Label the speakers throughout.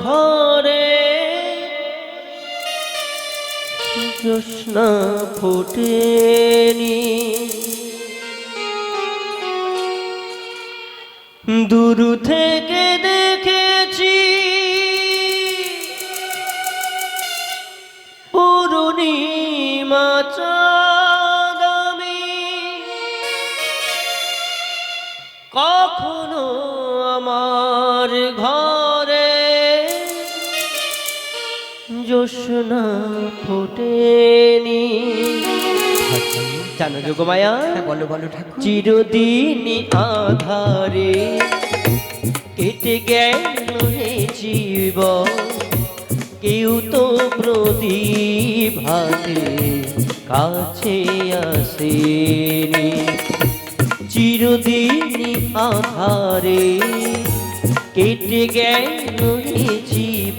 Speaker 1: ঘরে। জোৎস্না ফোটেনি। দূর থেকে দেখেছি পূর্ণিমা চাঁদামি কখনো আমার ঘর জোসনা ফোটেনি জানো যোগমায়া
Speaker 2: হ্যাঁ বলো বলো ঠাকুর।
Speaker 1: চিরদিনই আধারে কেটে গেল হে জীব কেউ তো প্রদীপ হাতে কাছে আসেনি। চিরদিনই আধারে কেটে গেল হে জীব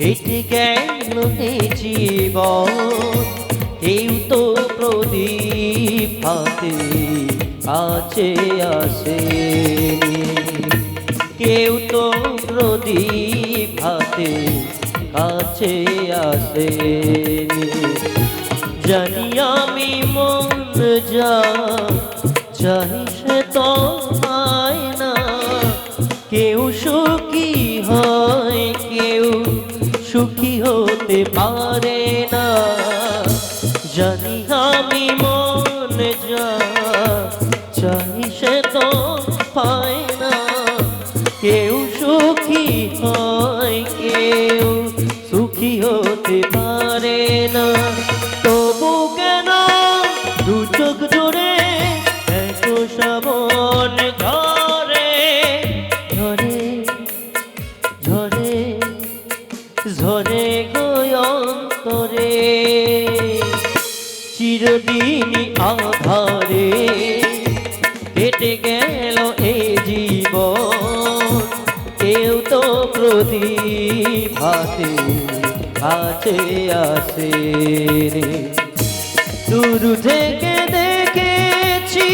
Speaker 1: হেঁটে গেল হে জীবন, কেউ তো প্রদীপ হাতে আছে আসেনি কেউ তো প্রদীপ হাতে কাছে আসেনি জানি আমি মন যা চাই সুখী হতে পারে না। জানি আমি মন যা, চাই সে তো পায় না। কেউ সুখী হয়, কেউ সুখী হতে পারে না। গয়ন্তরে চিরদিনই আধারে কেটে গেল এ জীবন। কেউ তো হাতে কাছে আসে রে। দূর থেকে দেখেছি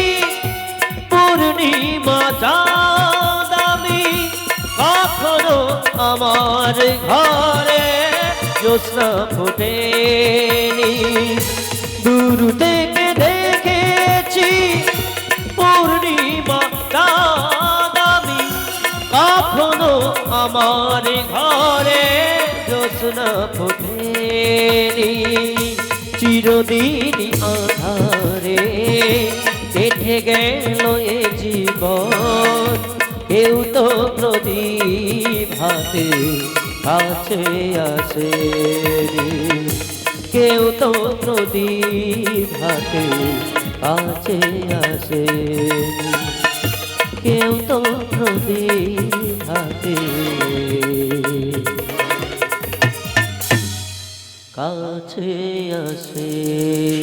Speaker 1: পূর্ণিমা চাঁদ আমি, কখনো আমার ঘরে জ্যোৎস্না ফোটেনি। দূর থেকে দেখেছি পূর্ণিমা চাঁদ আমি কখনো আমার ঘরে জ্যোৎস্না ফোটেনি। চিরদিন আধারে কেটে গেল এ জীবন। কেউ তো প্রদীপ হাতে কাছে আছে কেউ তো প্রদীপ হাতে কাছে আসে। কেউ তো প্রদীপ হাতে কাছে আসে।